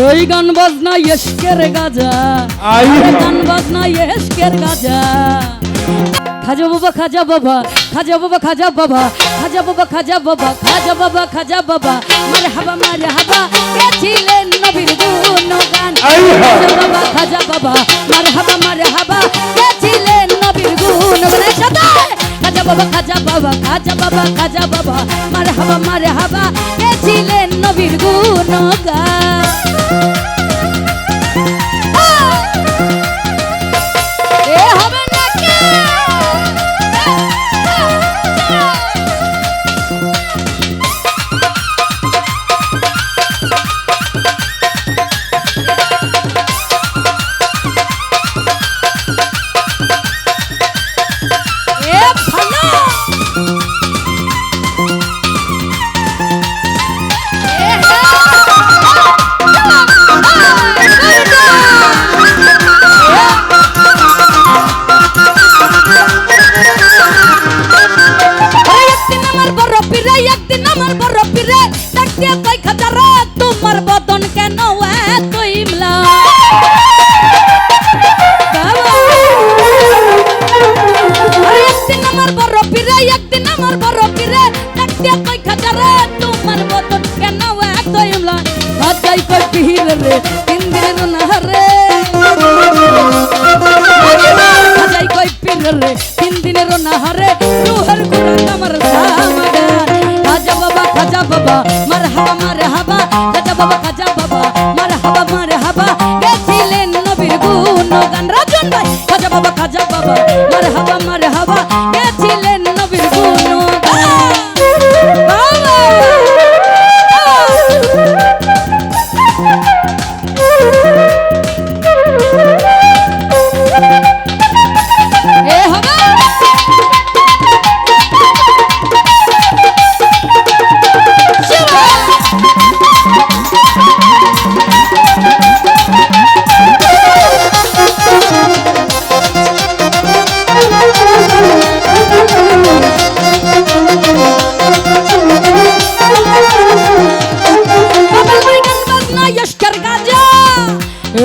ওই গান বাজনা এসকের গাজা গান বাজনা এসকের গাজা খাজা বাবা খাজা বাবা খাজা বাবা খাজা বাবা খাজা বাবা খাজা বাবা খাজা বাবা খাজা বাবা মারে হাবা মারে হাবা গেছিলেন নবীর গুণগান। খাজা বাবা খাজা বাবা মারে হাবা মারে হাবা গেছিলেন নবীর গুণগানের সাথে খাজা বাবা খাজা বাবা খাজা বাবা খাজা বাবা মারে হাবা মারে হাবা গেছিলেন নবীর গুণগান you আমার বড় করব না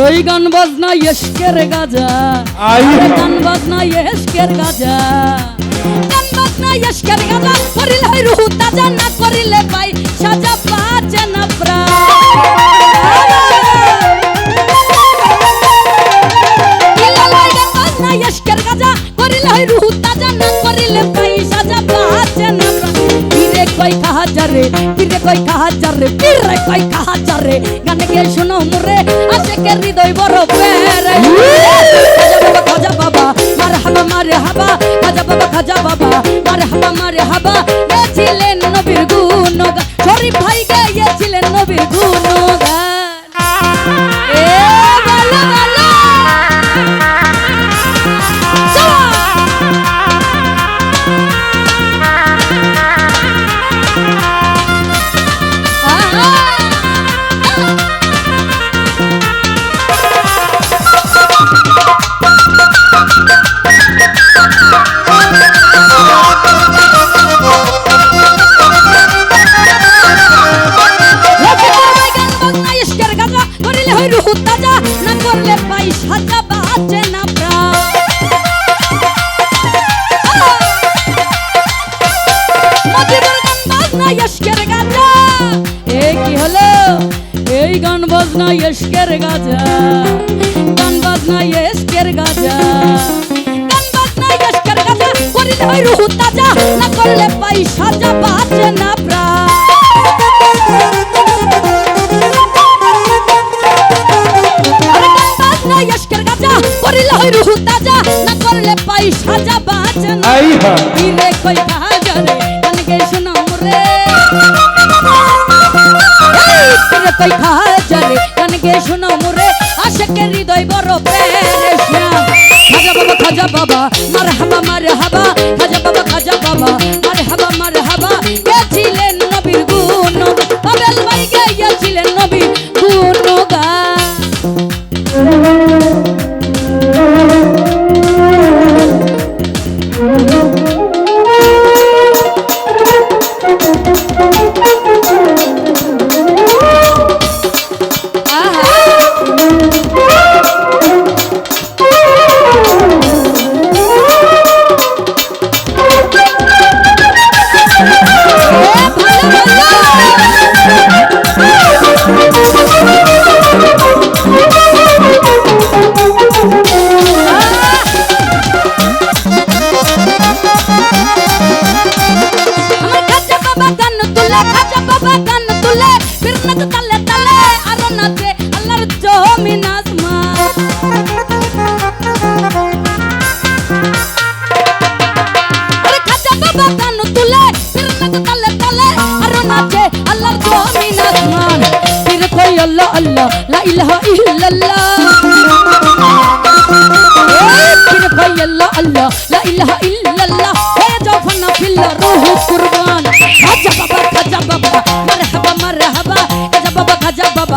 এই গান বাজনা ইস্কের গাজা। আই। গান বাজনা ইস্কের গাজা। গান বাজনা ইস্কের গাজা করিলে হয় রুহু তাজা না করিলে পাই সাজা পাচে না প্রাণ ইস্কের গাজা করিলে হয় রুহু তাজা কই কাহা যারে পীরে কই কাহা যারে পীরে কই কাহা যারে গানে গে শুনো মুরে আশেকে হৃদয় বড় পেরে খাজা বাবা খাজা বাবা, মার হাবা, মারে হাবা, খাজা বাবা খাজা বাবা, মার হাবা, মারে হাবা। গেছিলেন ইশকের গাজা গান বাজনা ইশকের গাজা গান বাজনা ইশকের গাজা করিলে হয় রুহু তাজা না করলে পাই সাজা বাজে না প্রাণ গাজা করিলে হয় রুহু তাজা না করলে পাই সাজা বাজে না আই হা। পীরে কই কাহাজারে কানকে শুনাম রে। পীরে কই কাহাজারে কানকে শুনাম রে আশেকে হৃদয় বড় প্রেরে শ্যাম। খাজা বাবা খাজা বাবা মার হাবা মার হাবা খাজা বাবা খাজা বাবা মার হাবা মার হাবা গেছিলেন নবীর গুণ পাবেল ভাই গেছিলেন নবীর তুলে সাজাবো বাগান তুলে ফিরনাত তালে তালে আরও নাচে আল্লাহর জমিন আসমান আল্লাহ আল্লাহ লা ইলাহা ইল্লাল্লাহ আল্লাহ লা ইলাহা ইল্লাল্লাহ হে যখন ফিল্লা রুহ কুরব Raja Baba.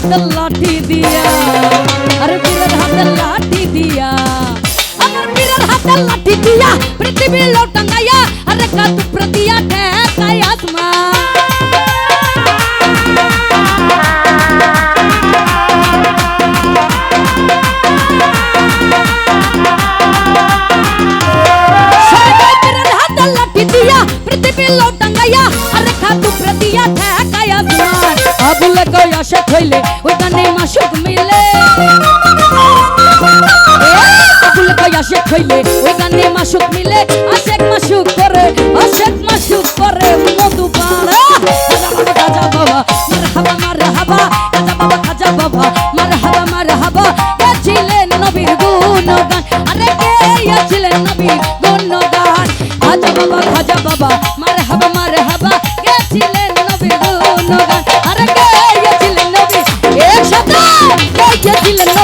हाथ लाठी दिया। अरे मिरर हाथ लाठी दिया। अगर मिरर हाथ लाठी दिया, पृथ्वी लौटन अरे कद प्रतिया ठहरता आसमान पृथ्वी लौट মাসক হইলে ওই গানে মাসক মিলে বকুল কই আশেক হইলে ওই গানে মাসক মিলে, আশেক মাসুক করে, আশেক মাসুক করে মধু পাড়া মানে রাজা বাবা মার হাবা মার হাবা রাজা বাবা খাজা বাবা মার হাবা মার হাবা গেছিলেন নবীর গুণগান। আরে কে গেছিলেন নবীর গুণগান। খাজা বাবা খাজা বাবা